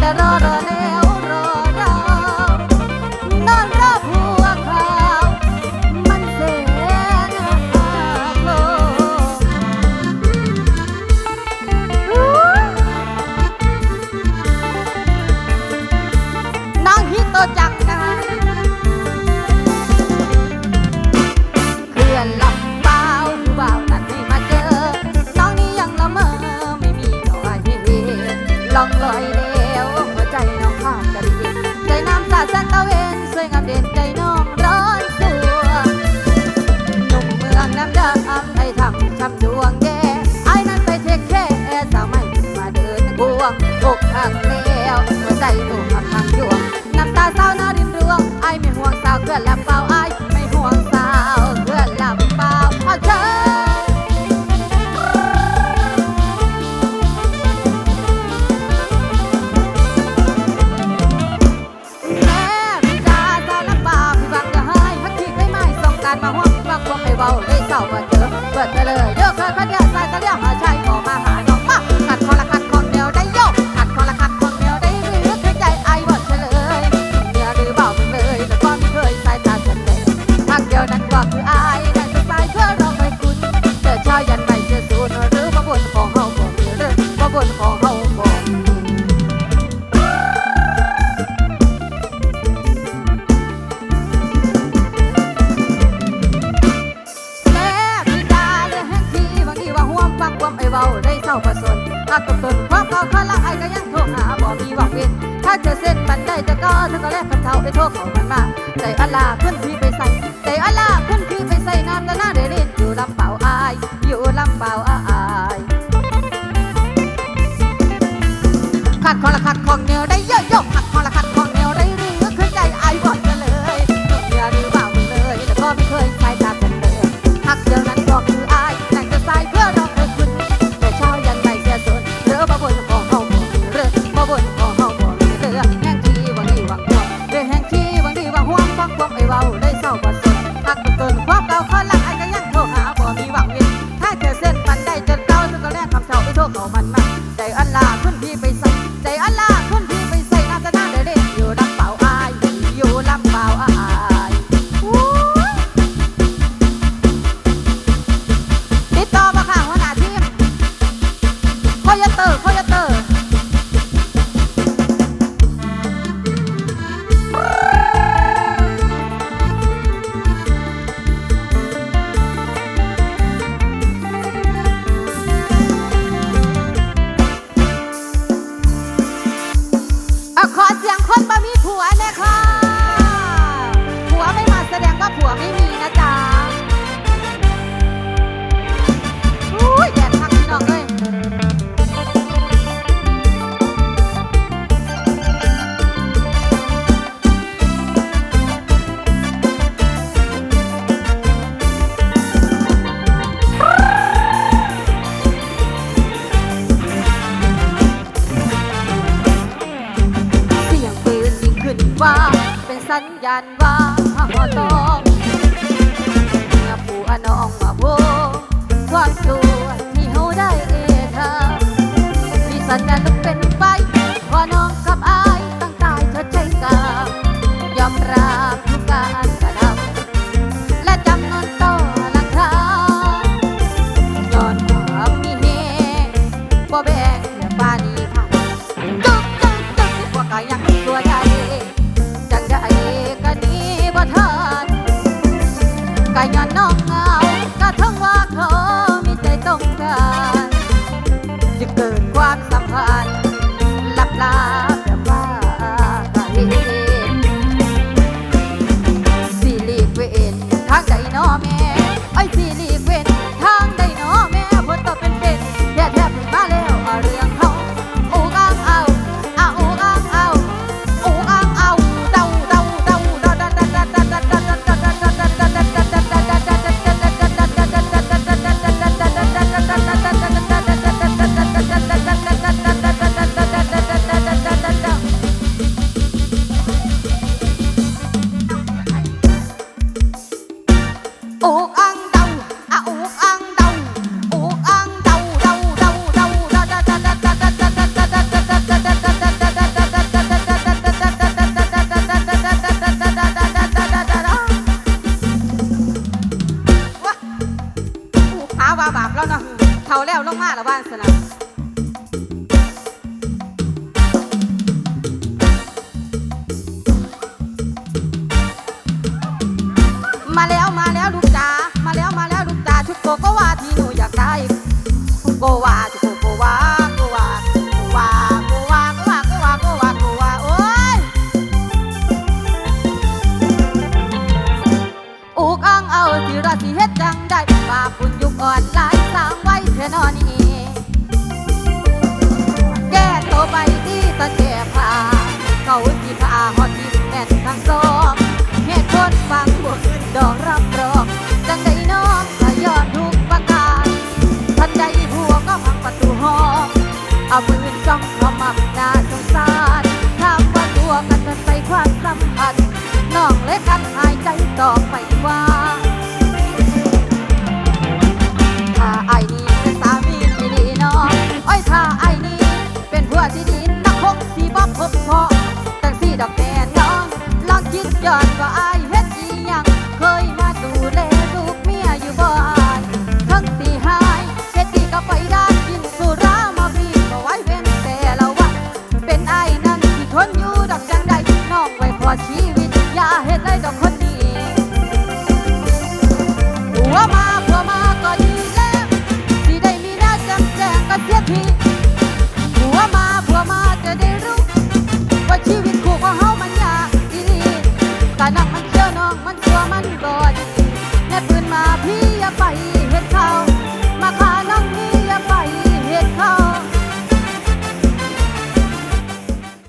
da da da xa cao hên rơi ngắm đến đây สนมาตบตนความเก่าข้าลไอก็ยังโทรหาบอกมีบอกเว้นถ้าเจอเส้นบันได้ะต่ก็ถ้าก็แลกกับเท้าไปโทษเขามันมาใจอลาขึ้นพี่ไปใส่ใจอลาขึ้นพี่ไปใส่น้ำแล้วน่าเด่นอยู่ลำเป่าไอาอยู่ลำเป่าไอายคัดของละคัดของเนื้อ Đồ 慢็นสัญญาณว่าถ้าพอต้องเมื่อผู้อน้องมาโบความสูงที่เฮาได้เอเค่มีสัญญาณต้องเป็นไปว่าน้องกับอายตั้งกายเธอใจกายอมรับทุกการกระทำและจำนนต่อหลังคาย้อนความมีเฮบ่แบ่งและปานีผ่านตุ๊กตุ๊กตุ๊กที่พวกกายัง เขาแล้วลงมาละบ้านสนะมาแล้วมาแล้วลูกจ๋ามาแล้วมาแล้วลูกจ๋าชุดโกโกวาที่หนูอยากได้โกวาชุดโกโกวาโกวาโกวาโกวาโกวาโกวาโกวาโกวาโอ้ยอุกอังเอาสิราสิเฮ็ดจังได้ฝากคุณยุคอ่อนหล ช่นอนีแก้ตัวไปที่ตะแก่ผ้าเขาที่ผาหอดที่แม่นทั้งสองเหตุผลฟังบวกขึ้นดอกรับรองจังได้น้องถ้ายอดทุกประการทันใดหัวก็พังประตูห้องเอาปืนจ้องข้ามาน่าสงสารถามว่าตัวกันจะใสความสัมพันธ์น้องเล็กกันหายใจต่อไปว่าถ้า ย้อน